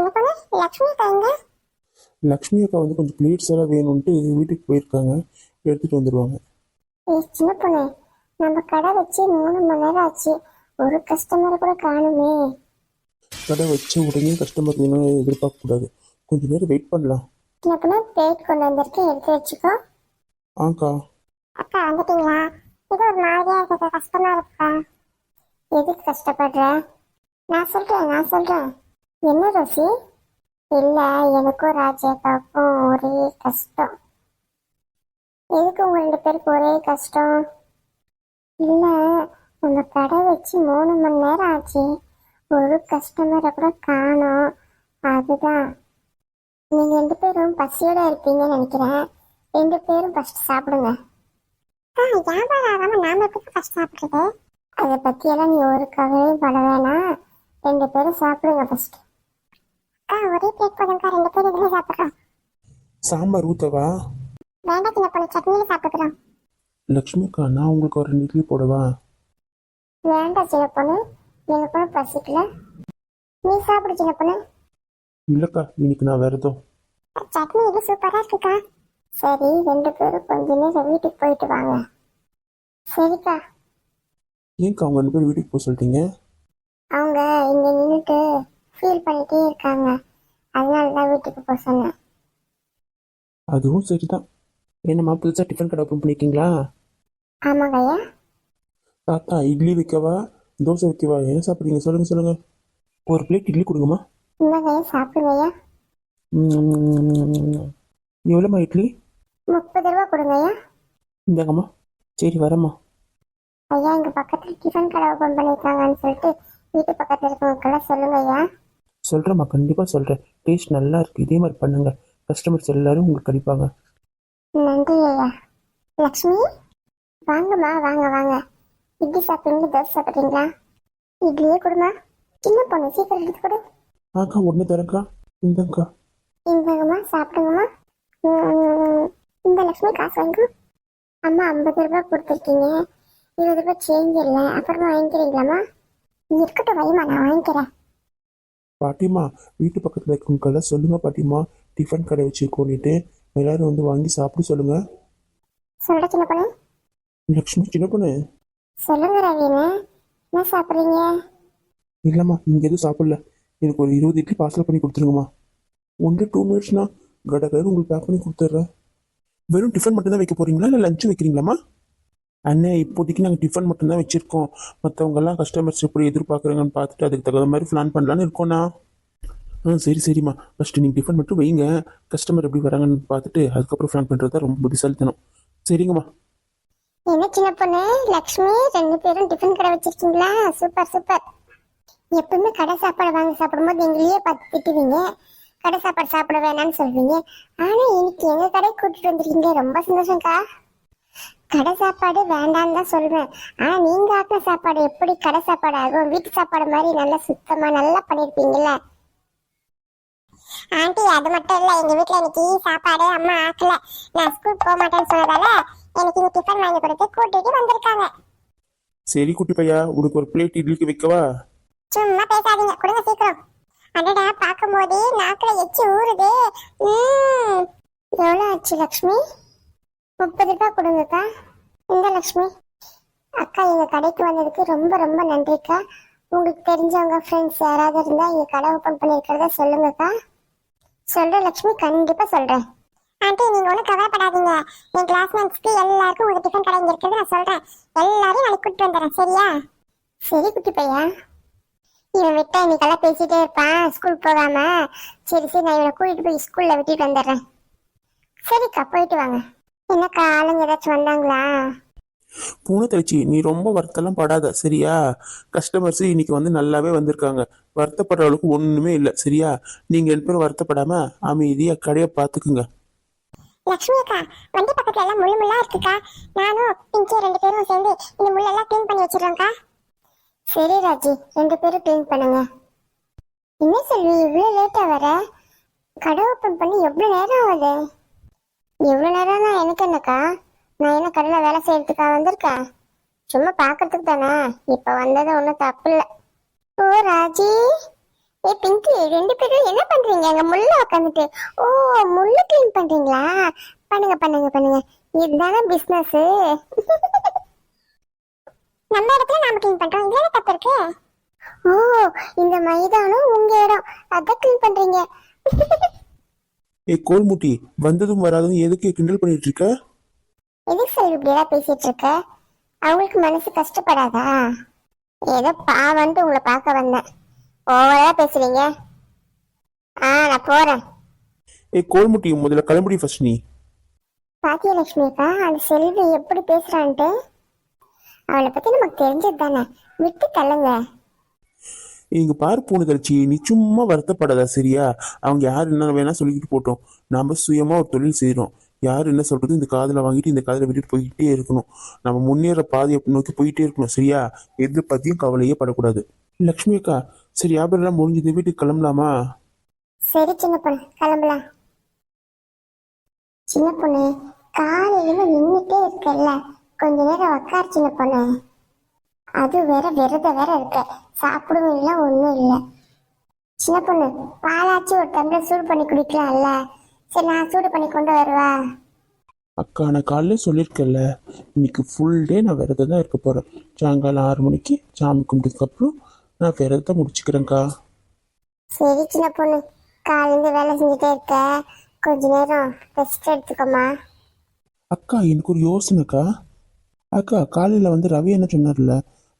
சின்ன பொண்ணு? லக்ஷ்மி அக்கா எங்க? லக்ஷ்மி அக்கா வந்து கொஞ்சம் பிளேட்ஸ் எல்லாம் வேணும்ட்டு வீட்டுக்கு போயிருக்காங்க. எடுத்துகிட்டு வந்துடுவாங்க ஏய் சின்ன பொண்ணு நம்ம கடை வச்சு மூணு மணி நேரம் ஆச்சு. ஒரு கஸ்டமர் கூட காணுமே. கடை வச்ச உடனே கஸ்டமர் வேணும்னு எதிர்பார்க்கக்கூடாது கொஞ்சம் நேரம் வெயிட் பண்ணலாம். சின்ன பொண்ணு பிளேட் கொண்டு வந்திருக்கேன் எடுத்து வச்சுக்கோ. ஆக்கா. அக்கா வந்துட்டீங்களா? இது ஒரு மாதிரியா இருக்க கஷ்டமா இருக்கா? எதுக்கு கஷ்டப்படுற? நான் சொல்றேன் நான் சொல்றேன். என்ன ரோசி? இல்ல எனக்கும் ராஜேகாவுக்கும் ஒரே கஷ்டம். எதுக்கு உங்க ரெண்டு பேருக்கு ஒரே கஷ்டம்? இல்ல நம்ம கடை வச்சு மூணு மணி நேரம் ஆச்சு. ஒரு கஸ்டமரை கூட காணும். அதுதான். நீங்க ரெண்டு பேரும் பசியோட இருப்பீங்கன்னு நினைக்கிறேன். ரெண்டு பேரும் ஃபர்ஸ்ட் சாப்பிடுங்க. ஆ வியாபாரம் ஆகாம நாம எப்படி ஃபர்ஸ்ட் சாப்பிடுறது? அதை பற்றியெல்லாம் நீ ஒரு கவலையும் பட வேணாம். ரெண்டு பேரும் சாப்பிடுங்க ஃபர்ஸ்ட் ஆ ஒரே பிளேட் போதும்க்கா ரெண்டு பேரும் இதுல சாப்பிடுறோம் சாம்பார் ஊற்றவா வேண்டாம் சின்ன பொண்ணு. சட்னியில சாப்பிட்டுக்கிறோம். லக்ஷ்மி அக்கா நான் உங்களுக்கு ஒரு ரெண்டு இட்லி போடவா? வேண்டாம் சின்ன பொண்ணு. எனக்கு கூட பசிக்கல. நீ சாப்பிடு சின்ன பொண்ணு. இல்லைக்கா இன்னைக்கு நான் விரதம். சட்னி இது சூப்பரா இருக்குக்கா. சரி ரெண்டு பேரும் கொஞ்ச நேரம் வீட்டுக்கு போயிட்டு வாங்க. சரிக்கா. ஏன்க்கா அவங்க ரெண்டு பேரும் வீட்டுக்கு போக சொல்லிட்டீங்க? அவங்க இங்க நின்றுட்டு ஃபீல் பண்ணிட்டே இருக்காங்க. அதனால தான் வீட்டுக்கு போக சொன்னேன். அதுவும் சரிதான். என்னம்மா புதுசாக டிஃபன் கடை ஓப்பன் பண்ணியிருக்கீங்களா ஆமாங்க ஐயா. தாத்தா இட்லி வைக்கவா? தோசை வைக்கவா? என்ன சாப்பிட்றீங்க? சொல்லுங்க சொல்லுங்க. ஒரு பிளேட் இட்லி கொடுங்கம்மா. இந்தாங்க ஐயா சாப்பிடுங்க ஐயா. எவ்வளோம்மா இட்லி? முப்பது ரூபா கொடுங்க ஐயா. இந்தாங்கம்மா. சரி வரேம்மா. ஐயா இங்க பக்கத்துல டிஃபன் கடை ஓபன் பண்ணிருக்காங்கன்னு சொல்லிட்டு வீட்டு பக்கத்துல இருக்கவங்களுக்கெல்லாம் சொல்லுங்க ஐயா. சொல்கிறேம்மா கண்டிப்பாக சொல்கிறேன் டேஸ்ட் நல்லா இருக்குது இதே மாதிரி பண்ணுங்க. கஸ்டமர்ஸ் எல்லாரும் உங்களுக்கு கிடைப்பாங்க. நன்றி ஐயா. லக்ஷ்மி? வாங்கம்மா வாங்க வாங்க. இட்லி சாப்பிடுங்க தோசை சாப்பிட்றீங்களா? இட்லியே கொடுமா. சின்ன பொண்ணு சீக்கிரம் எடுத்து கொடு. ஆக்கா உடனே தரக்கா இந்தங்கக்கா இந்தாங்கம்மா சாப்பிடுங்கம்மா. இந்த லக்ஷ்மி காசு வாங்க அம்மா ஐம்பது ரூபாய் கொடுத்துருக்கீங்க. இருபது ரூபாய் சேஞ்ச் இல்லை. அப்புறமா வாங்கிக்கிறீங்களாம்மா? இருக்கட்டும் வைமா நான் வாங்கிக்கிறேன். பாட்டிம்மா வீட்டு பக்கத்தில் இருக்கவங்கெல்லாம் சொல்லுங்க பாட்டிம்மா. டிஃபன் கடை வச்சுருக்கோன்னுட்டு எல்லாரும் வந்து வாங்கி சாப்பிட சொல்லுங்க. சொல்ற சின்ன பொண்ணு. லக்ஷ்மி சின்ன பொண்ணு. சொல்லுங்க ரவீனு. என்ன சாப்பிட்றீங்க? இல்லைம்மா இங்கே எதுவும் சாப்பிடல. எனக்கு ஒரு இருபது இட்லி பார்சல் பண்ணி கொடுத்துருங்கம்மா. ஒன்று டூ மினிட்ஸ்னா கட கடை உங்களுக்கு பேக் பண்ணி கொடுத்துட்றேன் வெறும் டிஃபன் மட்டும்தான் வைக்க போறீங்களா? இல்லை லஞ்சு வைக்கிறீங்களாம்மா? அண்ணே இப்போதைக்கு நாங்கள் டிஃபன் மட்டும்தான் வச்சுருக்கோம். மற்றவங்கெல்லாம் கஸ்டமர்ஸ் எப்படி எதிர்பார்க்குறாங்கன்னு பார்த்துட்டு அதுக்கு தகுந்த மாதிரி பிளான் பண்ணலான்னு இருக்கோண்ணா ஆ சரி சரிம்மா. ஃபஸ்ட்டு நீங்கள் டிஃபன் மட்டும் வைங்க. கஸ்டமர் எப்படி வராங்கன்னு பார்த்துட்டு அதுக்கப்புறம் பிளான் பண்ணுறது தான் ரொம்ப புத்திசாலித்தனம். சரிங்கம்மா. என்ன சின்ன பொண்ணு? லக்ஷ்மி ரெண்டு பேரும் டிஃபன் கடை வச்சிருக்கீங்களா? சூப்பர் சூப்பர் எப்பவுமே கடை சாப்பாடு வாங்கி சாப்பிடும்போது எங்களையே பார்த்து திட்டுவீங்க. கடை சாப்பாடு சாப்பிட வேணாம்னு சொல்வீங்க. ஆனா இன்னைக்கு எங்கள் கடை கூட்டிட்டு வந்திருக்கீங்க? ரொம்ப சந்தோஷம்க்கா. கடை சாப்பாடு வேண்டாம்னு தான் சொல்வேன். ஆனா நீங்க ஆக்கின சாப்பாடு எப்படி கடை சாப்பாடு ஆகும்? வீட்டு சாப்பாடு மாதிரி நல்லா சுத்தமா நல்லா பண்ணிருப்பீங்கல்ல? ஆண்டி அது மட்டும் இல்ல. எங்க வீட்ல இன்னைக்கு சாப்பாடு அம்மா ஆக்கல. நான் ஸ்கூல் போக மாட்டேன்னு சொன்னதால எனக்கு இங்க டிஃபன் வாங்கி கொடுத்து கூட்டிட்டு வந்திருக்காங்க. சரி குட்டி பையா உனக்கு ஒரு பிளேட் இட்லிக்கு வைக்கவா? சும்மா பேசாதீங்க. கொடுங்க சீக்கிரம். அடடா பார்க்கும்போதே நாக்குல எச்சி ஊறுது. ம். எவ்வளவு ஆச்சு லக்ஷ்மி? முப்பது ரூபாய் கொடுங்கக்கா. இந்த லக்ஷ்மி. அக்கா எங்கள் கடைக்கு வந்ததுக்கு ரொம்ப ரொம்ப நன்றிக்கா. உங்களுக்கு தெரிஞ்சவங்க ஃப்ரெண்ட்ஸ் யாராவது இருந்தால் எங்கள் கடை ஓப்பன் பண்ணியிருக்கிறத சொல்லுங்கக்கா. சொல்கிறேன் லக்ஷ்மி கண்டிப்பாக சொல்கிறேன் ஆண்டி நீங்கள் ஒன்றும் கவலைப்படாதீங்க. என் கிளாஸ்மேட்ஸ்க்கு எல்லாருக்கும் உங்கள் டிஃபன் கடை இங்கே இருக்கிறது நான் சொல்கிறேன் எல்லாரையும் நாளைக்கு கூப்பிட்டு வந்துடுறேன். சரியா? சரி குட்டி பையா. இவன் விட்டா இன்னைக்கெல்லாம் பேசிட்டே இருப்பான். ஸ்கூல் போகாம. சரி சரி நான் இவனை கூட்டிட்டு போய் ஸ்கூல்ல விட்டுட்டு வந்துடுறேன். சரிக்கா போயிட்டு வாங்க. என்னக்கா ஆளுங்க ஏதாச்சும் வந்தாங்களா? பூனை தழிச்சி நீ ரொம்ப வருத்தம்லாம் படாத சரியா? கஸ்டமர்ஸ் இன்னைக்கு வந்து நல்லாவே வந்திருக்காங்க. வருத்தப்படுற அளவுக்கு ஒண்ணுமே இல்லை சரியா? நீங்க ரெண்டு பேரும் வருத்தப்படாம அமைதியா கடையை பார்த்துக்குங்க. லக்ஷ்மி அக்கா வண்டி பக்கத்துல எல்லாம் முள்ளு முள்ளா இருக்குக்கா. நானும் பிஞ்சு ரெண்டு பேரும் சேர்ந்து இந்த முள்ளெல்லாம் க்ளீன் பண்ணி வச்சிடறோம்க்கா. சரி ராஜி ரெண்டு பேரும் க்ளீன் பண்ணுங்க. என்ன செல்வி இவ்வளோ லேட்டா வர? கடை ஓப்பன் பண்ணி எவ்வளோ நேரம் ஆகுது? இவ்வளோ நேரம் நான் எனக்கு என்னக்கா? நான் என்ன கடையில் வேலை செய்யறதுக்கா வந்திருக்கேன்? சும்மா பார்க்கறதுக்கு தானே? இப்போ வந்தது ஒன்றும் தப்பு இல்லை. ஓ ராஜி. ஏ பிங்கி ரெண்டு பேரும் என்ன பண்றீங்க? அங்க முள்ள உட்காந்துட்டு ஓ முள்ள க்ளீன் பண்றீங்களா? பண்ணுங்க பண்ணுங்க பண்ணுங்க. இதுதானே பிசினஸ் நம்ம இடத்துல நாம க்ளீன் பண்றோம். இதுல தப்பு இருக்கு? ஓ இந்த மைதானம் உங்க இடம். அத க்ளீன் பண்றீங்க. ஏ கோல்முட்டி வந்ததும் வராததும் எதுக்கு கிண்டல் பண்ணிட்டு இருக்க? எதுக்கு சார் இப்படி எல்லாம் பேசிட்டு இருக்க? அவங்களுக்கு மனசு கஷ்டப்படாதா? ஏதோ பாவன்ட்டு உங்களை பார்க்க வந்தேன். ஓவரா பேசுறீங்க. ஆ நான் போறேன். ஏ கோல்முட்டி முதல்ல கிளம்புடி ஃபர்ஸ்ட் நீ. பாத்தியா லட்சுமி அக்கா அந்த செல்வி எப்படி பேசுறான்ட்டு? அவளை பத்தி நமக்கு தெரிஞ்சது தானே விட்டு தள்ளுங்க. இங்க பாரு பூனை நீ சும்மா வருத்தப்படாத சரியா? அவங்க யார் என்ன வேணா சொல்லிக்கிட்டு போட்டோம்? நாம சுயமா ஒரு தொழில் செய்யறோம் யார் என்ன சொல்றது? இந்த காதுல வாங்கிட்டு இந்த காதுல விட்டுட்டு போயிட்டே இருக்கணும். நம்ம முன்னேற பாதையை நோக்கி போயிட்டே இருக்கணும் சரியா? எது பத்தியும் கவலையே படக்கூடாது. லக்ஷ்மி அக்கா சரி வியாபாரம் எல்லாம் முடிஞ்சது வீட்டுக்கு கிளம்பலாமா? சரி சின்ன பொண்ணு கிளம்பலாம். சின்ன பொண்ணு காலையில நின்றுட்டே இருக்கல்ல. கொஞ்ச நேரம் உக்கார் சின்ன பொண்ணு. அது வேற விரத வேற இருக்க. சாப்பிடவும் இல்லை ஒன்றும் இல்லை. சின்ன பொண்ணு பாலாச்சு ஒரு டம்ளர் சூடு பண்ணி குடிக்கலாம்ல. சரி நான் சூடு பண்ணி கொண்டு வருவா. அக்கா நான் காலையில சொல்லியிருக்கேன்ல இன்னைக்கு ஃபுல் டே நான் விரதம் தான் இருக்க போறேன். சாயங்காலம் ஆறு மணிக்கு சாமி கும்பிட்டதுக்கப்புறம் நான் விரதத்தை முடிச்சுக்கிறேன்க்கா. சரி சின்ன பொண்ணு காலையில வேலை செஞ்சுட்டே இருக்க. கொஞ்ச நேரம் ரெஸ்ட் எடுத்துக்கோமா அக்கா எனக்கு ஒரு யோசனைக்கா. அக்கா காலையில் வந்து ரவி என்ன சொன்னார்ல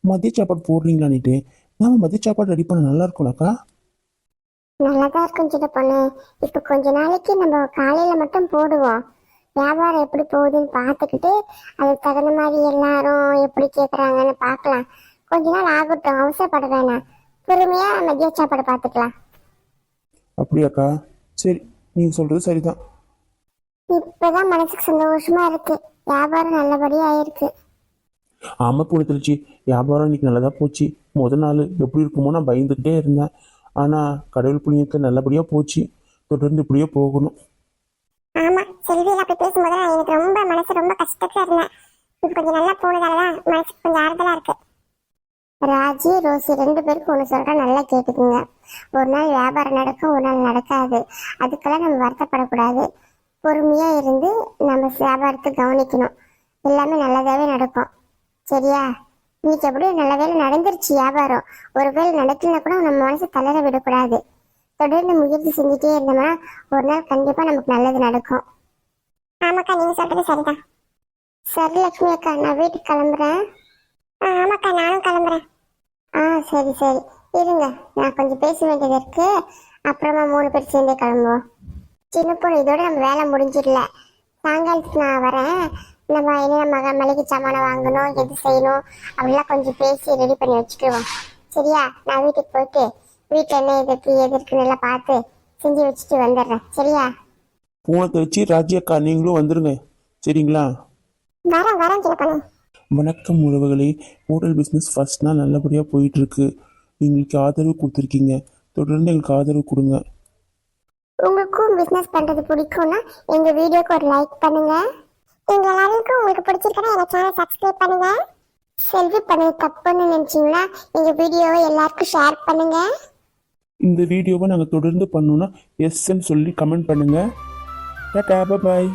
மதிய சாப்பாடு போடுறீங்களான்னுட்டு. நாம மதிய சாப்பாடு ரெடி பண்ண நல்லா இருக்கும்லக்கா? நல்லாதான் இருக்கும் சின்ன பொண்ணு. இப்ப கொஞ்ச நாளைக்கு நம்ம காலையில மட்டும் போடுவோம். வியாபாரம் எப்படி போகுதுன்னு பார்த்துக்கிட்டு அதுக்கு தகுந்த மாதிரி எல்லாரும் எப்படி கேட்குறாங்கன்னு பார்க்கலாம். கொஞ்ச நாள் ஆகட்டும் அவசரப்பட வேணாம். பொறுமையா மதிய சாப்பாடு பார்த்துக்கலாம். அப்படியாக்கா? சரி நீங்கள் சொல்கிறது சரிதான். இப்பதான் மனசுக்கு சந்தோஷமா இருக்கு. வியாபாரம் நல்லபடியா ஆயிருக்கு. ஆமாம் பூனை தெளிச்சு வியாபாரம் இன்னைக்கு நல்லதாக போச்சு. முத நாள் எப்படி இருக்குமோ நான் பயந்துக்கிட்டே இருந்தேன். ஆனால் கடவுள் புண்ணியத்தை நல்லபடியாக போச்சு. தொடர்ந்து இப்படியே போகணும். ஆமா செல்வியில அப்படி பேசும்போது எனக்கு ரொம்ப மனசு ரொம்ப கஷ்டத்துல இருந்தேன். இப்ப கொஞ்சம் நல்லா போனதாலதான் மனசு கொஞ்சம் ஆறுதலா இருக்கு. ராஜி ரோசி ரெண்டு பேருக்கும் ஒன்று சொல்றேன் நல்லா கேட்டுக்குங்க. ஒரு நாள் வியாபாரம் நடக்கும் ஒரு நாள் நடக்காது. அதுக்கெல்லாம் நம்ம வருத்தப்படக்கூடாது. பொறுமையா இருந்து நம்ம வியாபாரத்தை கவனிக்கணும். எல்லாமே நல்லதாவே நடக்கும். சரியா? இன்னைக்கு எப்படியும் நல்ல வேலை நடந்துருச்சு வியாபாரம். ஒரு வேலை நடக்கலனா கூட நம்ம மனசு தளர விடக்கூடாது. தொடர்ந்து முயற்சி செஞ்சுட்டே இருந்தோம்னா ஒரு நாள் கண்டிப்பா நமக்கு நல்லது நடக்கும். ஆமாக்கா நீங்க சொல்றது சரிதான். சரி லட்சுமி அக்கா நான் வீட்டுக்கு கிளம்புறேன். ஆ ஆமாக்கா நானும் கிளம்புறேன். ஆ சரி சரி. இருங்க நான் கொஞ்சம் பேச வேண்டியது இருக்கு. அப்புறமா மூணு பேர் சேர்ந்தே கிளம்புவோம். சின்ன பொண்ணு இதோட நம்ம வேலை முடிஞ்சிடல. சாயங்காலத்துக்கு நான் வரேன். நம்ம என்ன மக மளிகை சாமானை வாங்கணும் எது செய்யணும் அப்படிலாம் கொஞ்சம் பேசி ரெடி பண்ணி வச்சுக்குவோம் சரியா? நான் வீட்டுக்கு போயிட்டு வீட்டில் என்ன எதுக்கு எது இருக்குன்னு எல்லாம் பார்த்து செஞ்சு வச்சுட்டு வந்துடுறேன். சரியா? பூனை தெளிச்சு ராஜி அக்கா நீங்களும் வந்துருங்க. சரிங்களா? வரேன் வரேன் சின்ன பொண்ணு வணக்கம் உறவுகளே. ஹோட்டல் பிஸ்னஸ் ஃபர்ஸ்ட் நாள் நல்லபடியாக போயிட்டு இருக்கு எங்களுக்கு ஆதரவு கொடுத்துருக்கீங்க. தொடர்ந்து எங்களுக்கு ஆதரவு கொடுங்க. உங்களுக்கும் பிசினஸ் பண்றது பிடிக்கும்னா எங்க வீடியோக்கு ஒரு லைக் பண்ணுங்க. எங்க எல்லாருக்கும் உங்களுக்கு பிடிச்சிருக்கா எங்க சேனல் சப்ஸ்கிரைப் பண்ணுங்க. செல்வி பண்ணது தப்புன்னு நினைச்சீங்கன்னா எங்க வீடியோவை எல்லாருக்கும் ஷேர் பண்ணுங்க. இந்த வீடியோவை நாங்கள் தொடர்ந்து பண்ணோன்னா எஸ்ன்னு சொல்லி கமெண்ட் பண்ணுங்கள் டாடா பாய்